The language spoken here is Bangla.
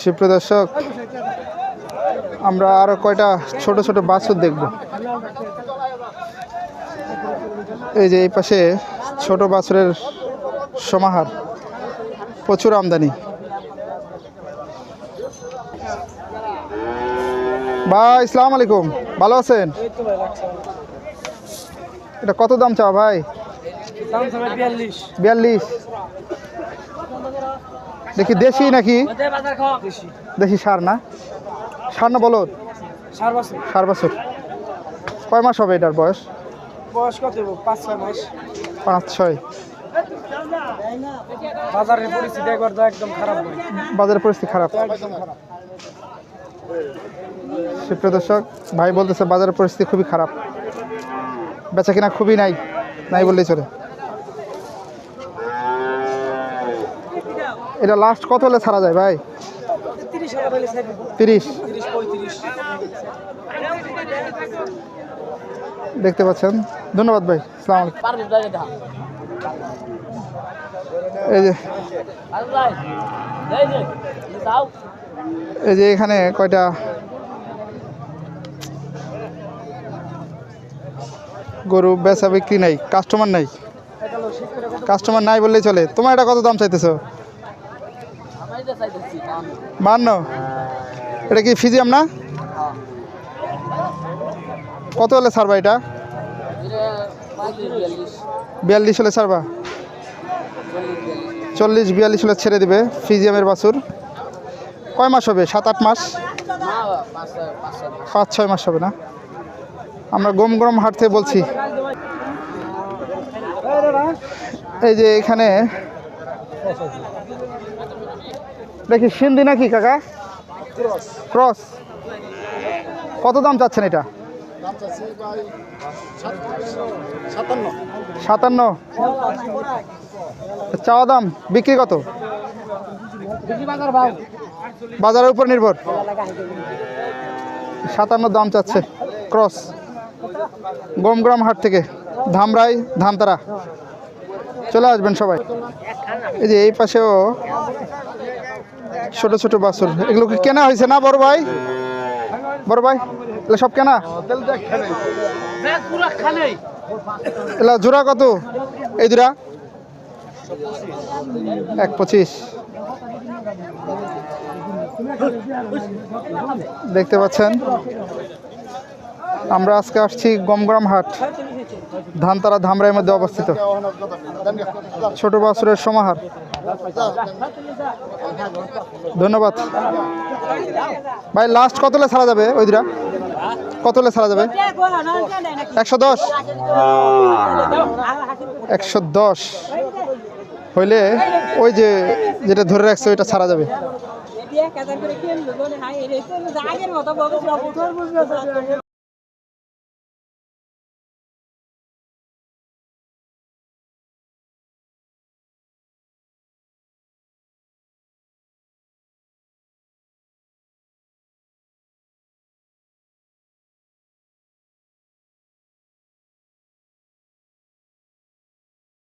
সুপ্রদর্শক আমরা আরও কয়টা ছোট ছোট বাছুর দেখব। এই যে এই পাশে ছোট বাছুরের সমাহার, প্রচুর আমদানি। ভাই ইসলাম আলাইকুম। ভালো আছেন? এটা কত দাম চাও ভাই? বিয়াল্লিশ। দেখি দেশি নাকি? দেশি। সার না? সার না বলো সার বছর। কয় মাস হবে এটার বয়স? বয়স কত পাঁচ ছয় মাস। পাঁচ ছয়। বাজারের পরিস্থিতি একবার তো একদম খারাপ বাজারের পরিস্থিতি খারাপ একদম খারাপ। সুপ্রিয় দর্শক ভাই বলতেছে বাজারের পরিস্থিতি খুবই খারাপ। বেচা কিনা খুবই নাই নাই বললেই চলে। এটা লাস্ট কত হলে ছাড়া যায় ভাই? তিরিশ দেখতে পাচ্ছেন? ধন্যবাদ ভাই সালাম এই যে এই যে এখানে কয়টা? গরু বেচা বিক্রি নাই কাস্টমার নাই। কাস্টমার নাই বললেই চলে। তোমার এটা কত দাম চাইতেছো? বান্ন। এটা কি ফিজিয়াম না? কত হলে ছাড়বা এটা? বিয়াল্লিশ। হলে ছাড়বা চল্লিশ বিয়াল্লিশ হলে ছেড়ে দিবে ফিজিয়ামের বাছুর। কয় মাস হবে? সাত আট মাস। পাঁচ ছয় মাস হবে না? আমরা গম গরম হাট থেকে বলছি। এই যে এখানে দেখি, সিন্ধি নাকি, কাকা? ক্রস। কত দাম চাচ্ছেন এটা? সাতান্ন। চাওয়া দাম, বিক্রি কত? বাজারের উপর নির্ভর। সাতান্ন দাম চাচ্ছে, ক্রস। গমগ্রাম হাট থেকে, ধামরাই, ধামতারা। চলে আসবেন সবাই। এই যে এই পাশেও ছোট ছোট বাছুর। এগুলো কেনা হয়েছে না, বড় ভাই? বড় ভাই, এগুলো সব কেনা? এলা জোড়া কত? এই জোড়া? এক পঁচিশ। দেখতে পাচ্ছেন? আমরা আজকে আসছি গমগ্রাম হাট, ধানতারা ধামরাইয়ের মধ্যে অবস্থিত। ছোট বাছুরের সমাহার। ধন্যবাদ। ভাই লাস্ট কত হলে ছাড়া যাবে ওই দুটা কত হলে ছাড়া যাবে? একশো দশ। একশো দশ। হইলে ওই যে, যেটা ধরে রাখছে, ওইটা ছাড়া যাবে।